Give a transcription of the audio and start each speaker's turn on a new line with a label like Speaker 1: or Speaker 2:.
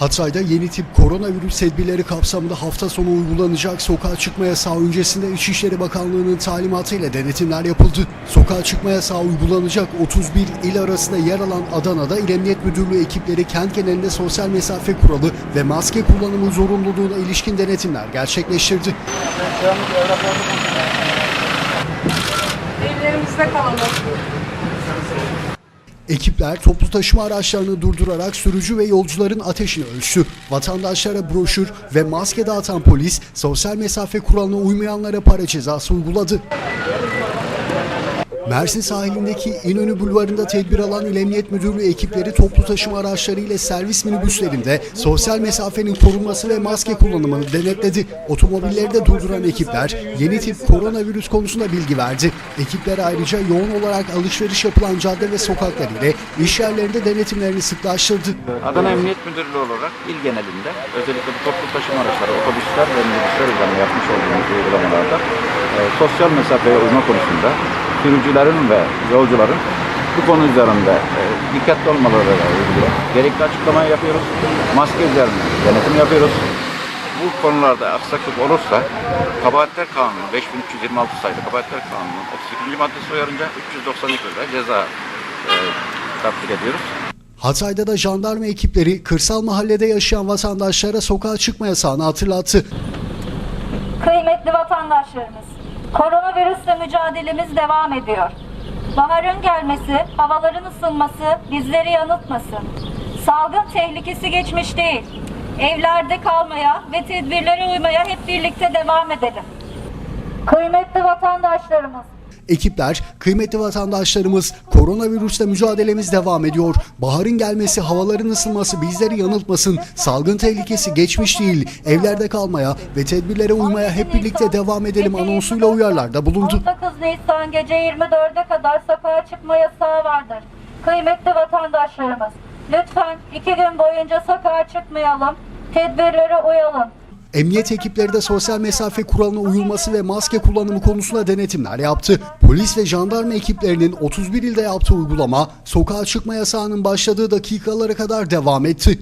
Speaker 1: Hatay'da yeni tip koronavirüs tedbirleri kapsamında hafta sonu uygulanacak sokağa çıkma yasağı öncesinde İçişleri Bakanlığı'nın talimatıyla denetimler yapıldı. Sokağa çıkma yasağı uygulanacak 31 il arasında yer alan Adana'da İl Emniyet Müdürlüğü ekipleri kent genelinde sosyal mesafe kuralı ve maske kullanımı zorunluluğuna ilişkin denetimler gerçekleştirdi.
Speaker 2: Evlerimizde kalalım.
Speaker 1: Ekipler toplu taşıma araçlarını durdurarak sürücü ve yolcuların ateşini ölçtü. Vatandaşlara broşür ve maske dağıtan polis sosyal mesafe kuralına uymayanlara para cezası uyguladı. Mersin sahilindeki İnönü Bulvarı'nda tedbir alan İl Emniyet Müdürlüğü ekipleri toplu taşıma araçları ile servis minibüslerinde sosyal mesafenin korunması ve maske kullanımını denetledi. Otomobilleri de durduran ekipler yeni tip koronavirüs konusunda bilgi verdi. Ekipler ayrıca yoğun olarak alışveriş yapılan cadde ve sokaklar ile iş yerlerinde denetimlerini sıklaştırdı.
Speaker 3: Adana Emniyet Müdürlüğü olarak il genelinde özellikle bu toplu taşıma araçları, otobüsler ve minibüsler üzerine yapmış olduğumuz uygulamalarda e, sosyal mesafeye uyma konusunda sürücülerin ve yolcuların bu konu üzerinde e, dikkatli olmaları ilgili gerekli açıklamayı yapıyoruz. Maske üzerine denetim yapıyoruz. Bu konularda aksaklık olursa Kabahatler Kanunu 5326 sayılı Kabahatler Kanunu'nun 32. maddesi uyarınca 392 lira ceza e, tatbik ediyoruz.
Speaker 1: Hatay'da da jandarma ekipleri kırsal mahallede yaşayan vatandaşlara sokağa çıkma yasağını hatırlattı.
Speaker 4: Kıymetli vatandaşlarımız, koronavirüsle mücadelemiz devam ediyor. Baharın gelmesi, havaların ısınması bizleri yanıltmasın. Salgın tehlikesi geçmiş değil. Evlerde kalmaya ve tedbirlere uymaya hep birlikte devam edelim. Kıymetli vatandaşlarımız,
Speaker 1: Ekipler, kıymetli vatandaşlarımız, koronavirüsle mücadelemiz devam ediyor. Baharın gelmesi, havaların ısınması bizleri yanıltmasın. Salgın tehlikesi geçmiş değil. Evlerde kalmaya ve tedbirlere uymaya hep birlikte devam edelim anonsuyla uyarılarda bulundu.
Speaker 4: 19 Nisan gece 24'e kadar sokağa çıkma yasağı vardır. Kıymetli vatandaşlarımız, lütfen iki gün boyunca sokağa çıkmayalım, tedbirlere uyalım.
Speaker 1: Emniyet ekipleri de sosyal mesafe kuralına uyulması ve maske kullanımı konusunda denetimler yaptı. Polis ve jandarma ekiplerinin 31 ilde yaptığı uygulama sokağa çıkma yasağının başladığı dakikalara kadar devam etti.